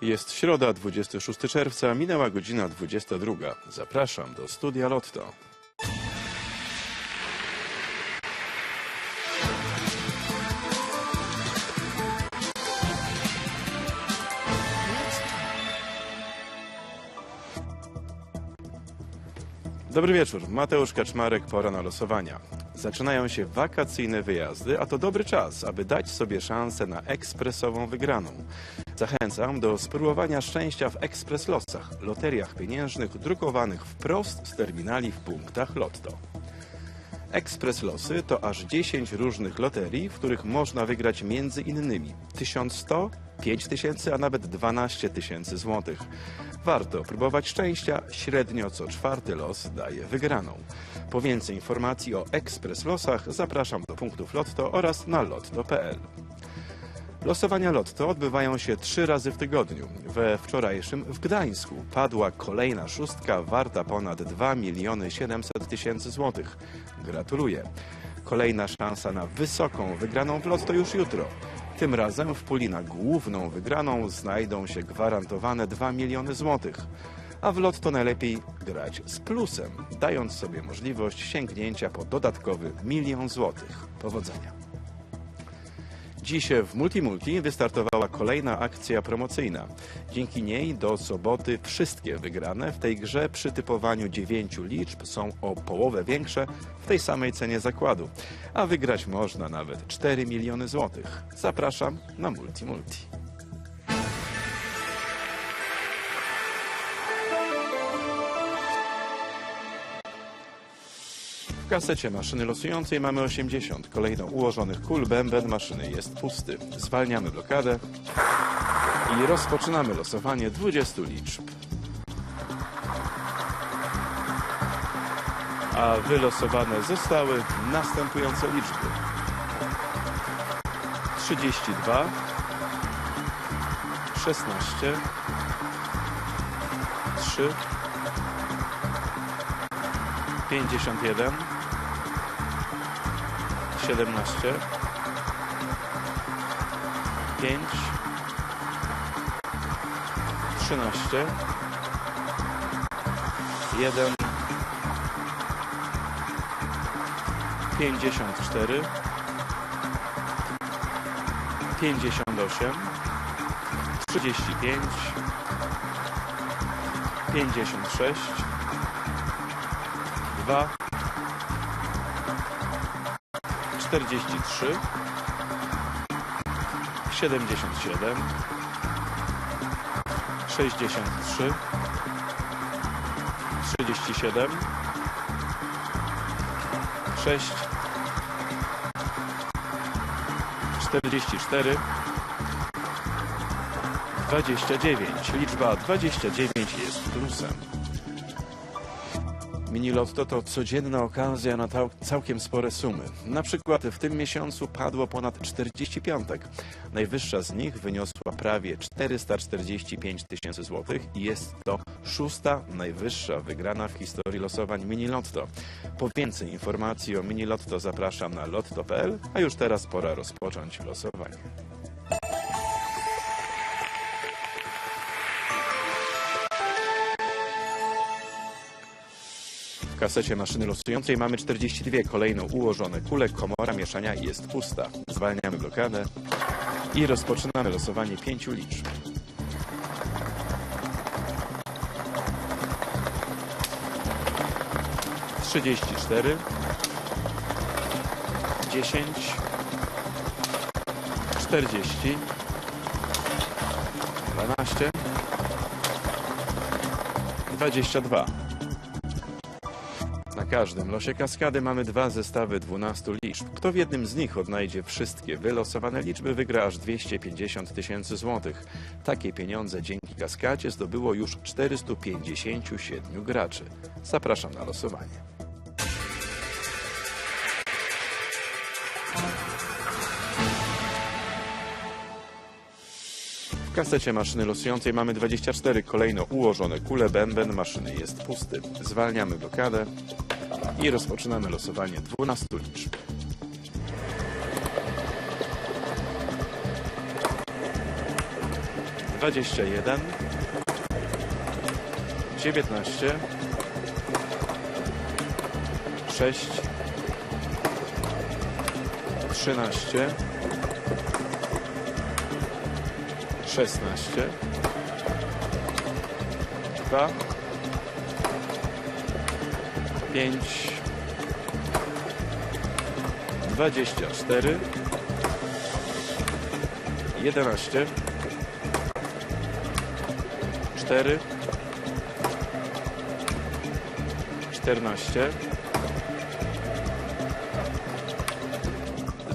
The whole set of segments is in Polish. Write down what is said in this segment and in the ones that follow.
Jest środa, 26 czerwca, minęła godzina 22. Zapraszam do studia Lotto. Dobry wieczór. Mateusz Kaczmarek, pora na losowania. Zaczynają się wakacyjne wyjazdy, a to dobry czas, aby dać sobie szansę na ekspresową wygraną. Zachęcam do spróbowania szczęścia w ekspres losach, loteriach pieniężnych drukowanych wprost z terminali w punktach Lotto. Ekspres Losy to aż 10 różnych loterii, w których można wygrać między innymi 1100, 5000, a nawet 12 tysięcy złotych. Warto próbować szczęścia, średnio co czwarty los daje wygraną. Po więcej informacji o Ekspres Losach zapraszam do punktów Lotto oraz na lotto.pl. Losowania Lotto odbywają się trzy razy w tygodniu. We wczorajszym w Gdańsku padła kolejna szóstka warta ponad 2 miliony 700 tysięcy złotych. Gratuluję. Kolejna szansa na wysoką wygraną w Lotto już jutro. Tym razem w puli na główną wygraną znajdą się gwarantowane 2 miliony złotych. A w Lotto najlepiej grać z plusem, dając sobie możliwość sięgnięcia po dodatkowy milion złotych. Powodzenia. Dziś w Multimulti wystartowała kolejna akcja promocyjna. Dzięki niej do soboty wszystkie wygrane w tej grze przy typowaniu 9 liczb są o połowę większe w tej samej cenie zakładu. A wygrać można nawet 4 miliony złotych. Zapraszam na Multimulti. W kasecie maszyny losującej mamy 80. Kolejno ułożonych kul bęben maszyny jest pusty. Zwalniamy blokadę i rozpoczynamy losowanie 20 liczb. A wylosowane zostały następujące liczby. 32 16 3 51 17 5 13 1 54 58 35 56 2 43 77 63 37 6 44 29. Liczba 29 jest plusem. Mini Lotto to codzienna okazja na całkiem spore sumy. Na przykład w tym miesiącu padło ponad 40 piątek. Najwyższa z nich wyniosła prawie 445 tysięcy złotych i jest to szósta najwyższa wygrana w historii losowań Mini Lotto. Po więcej informacji o Mini Lotto zapraszam na lotto.pl, a już teraz pora rozpocząć losowanie. W kasecie maszyny losującej mamy 42 kolejno ułożone kule, komora mieszania jest pusta. Zwalniamy blokadę i rozpoczynamy losowanie pięciu liczb. Trzydzieści cztery, dziesięć, czterdzieści, dwanaście, dwadzieścia dwa. Na każdym losie kaskady mamy dwa zestawy 12 liczb. Kto w jednym z nich odnajdzie wszystkie wylosowane liczby, wygra aż 250 tysięcy złotych. Takie pieniądze dzięki kaskadzie zdobyło już 457 graczy. Zapraszam na losowanie. W kasecie maszyny losującej mamy 24 kolejno ułożone kule, bęben maszyny jest pusty. Zwalniamy blokadę i rozpoczynamy losowanie 12 liczb. 21, 19, 6, 13, 16, 2, 5, 24, 11, 4,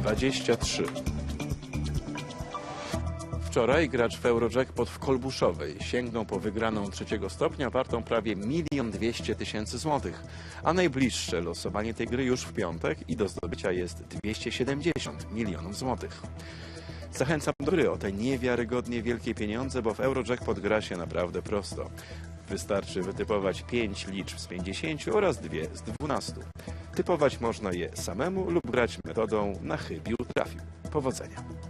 14, 23. Wczoraj gracz w Eurojackpot w Kolbuszowej sięgnął po wygraną trzeciego stopnia wartą prawie 1 200 tysięcy złotych, a najbliższe losowanie tej gry już w piątek i do zdobycia jest 270 milionów złotych. Zachęcam do gry o te niewiarygodnie wielkie pieniądze, bo w Eurojackpot gra się naprawdę prosto. Wystarczy wytypować 5 liczb z 50 oraz 2 z 12. Typować można je samemu lub grać metodą na chybił trafił. Powodzenia!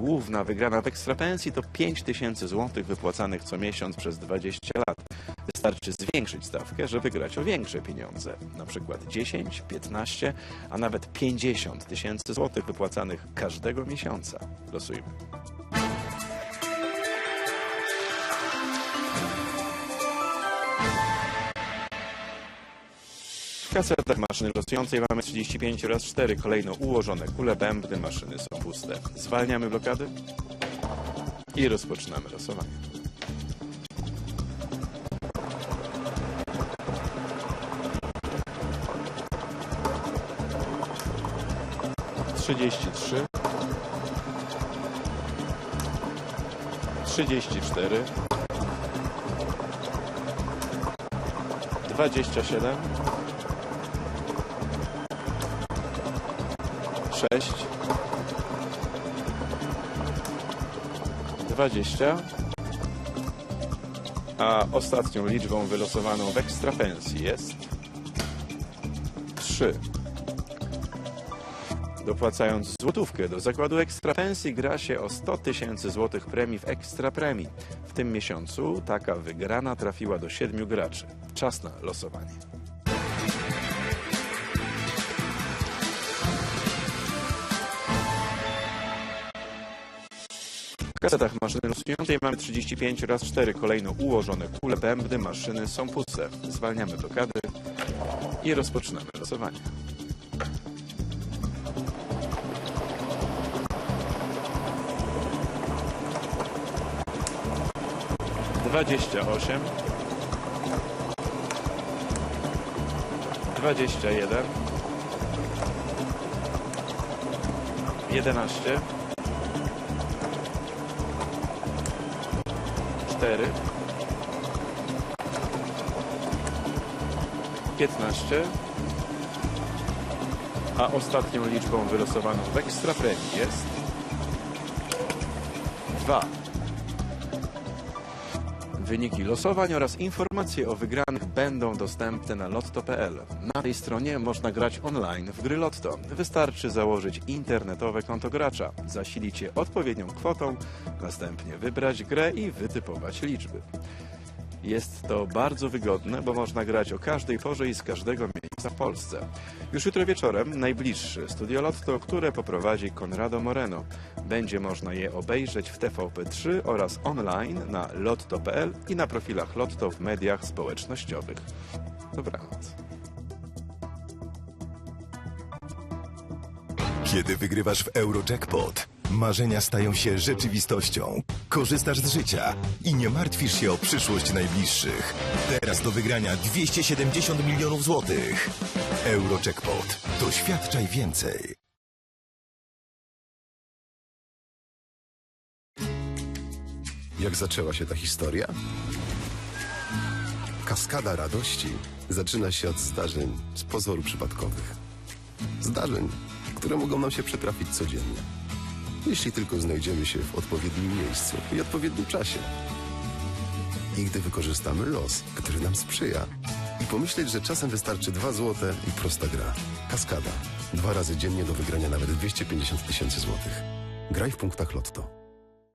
Główna wygrana w ekstrapensji to 5 tysięcy złotych wypłacanych co miesiąc przez 20 lat. Wystarczy zwiększyć stawkę, żeby grać o większe pieniądze. Na przykład 10, 15, a nawet 50 tysięcy złotych wypłacanych każdego miesiąca. Losujmy. W kasetach maszyny losującej mamy 35 oraz 4 kolejno ułożone kule bębny, maszyny są puste. Zwalniamy blokady i rozpoczynamy losowanie. Trzydzieści trzy, trzydzieści cztery, dwadzieścia siedem, sześć, dwadzieścia, a ostatnią liczbą wylosowaną w ekstrapensji jest trzy. Dopłacając złotówkę do zakładu ekstrapensji gra się o 100 tysięcy złotych premii w ekstra premii. W tym miesiącu taka wygrana trafiła do siedmiu graczy. Czas na losowanie. W kasetach maszyny losującej mamy 35 oraz 4 kolejno ułożone kule bębny, maszyny są puste. Zwalniamy blokady i rozpoczynamy losowanie. Dwadzieścia osiem, dwadzieścia jeden, jedenaście, cztery, piętnaście, a ostatnią liczbą wylosowaną w ekstra jest dwa. Wyniki losowań oraz informacje o wygranych będą dostępne na lotto.pl. Na tej stronie można grać online w gry Lotto. Wystarczy założyć internetowe konto gracza, zasilić je odpowiednią kwotą, następnie wybrać grę i wytypować liczby. Jest to bardzo wygodne, bo można grać o każdej porze i z każdego miejsca w Polsce. Już jutro wieczorem najbliższy Studio Lotto, które poprowadzi Conrado Moreno. Będzie można je obejrzeć w TVP3 oraz online na lotto.pl i na profilach Lotto w mediach społecznościowych. Dobranoc. Kiedy wygrywasz w Eurojackpot, marzenia stają się rzeczywistością. Korzystasz z życia i nie martwisz się o przyszłość najbliższych. Teraz do wygrania 270 milionów złotych. Eurojackpot. Doświadczaj więcej. Jak zaczęła się ta historia? Kaskada radości zaczyna się od zdarzeń z pozoru przypadkowych. Zdarzeń, które mogą nam się przytrafić codziennie. Jeśli tylko znajdziemy się w odpowiednim miejscu i odpowiednim czasie. I gdy wykorzystamy los, który nam sprzyja. I pomyśleć, że czasem wystarczy dwa złote i prosta gra. Kaskada. Dwa razy dziennie do wygrania nawet 250 tysięcy złotych. Graj w punktach Lotto.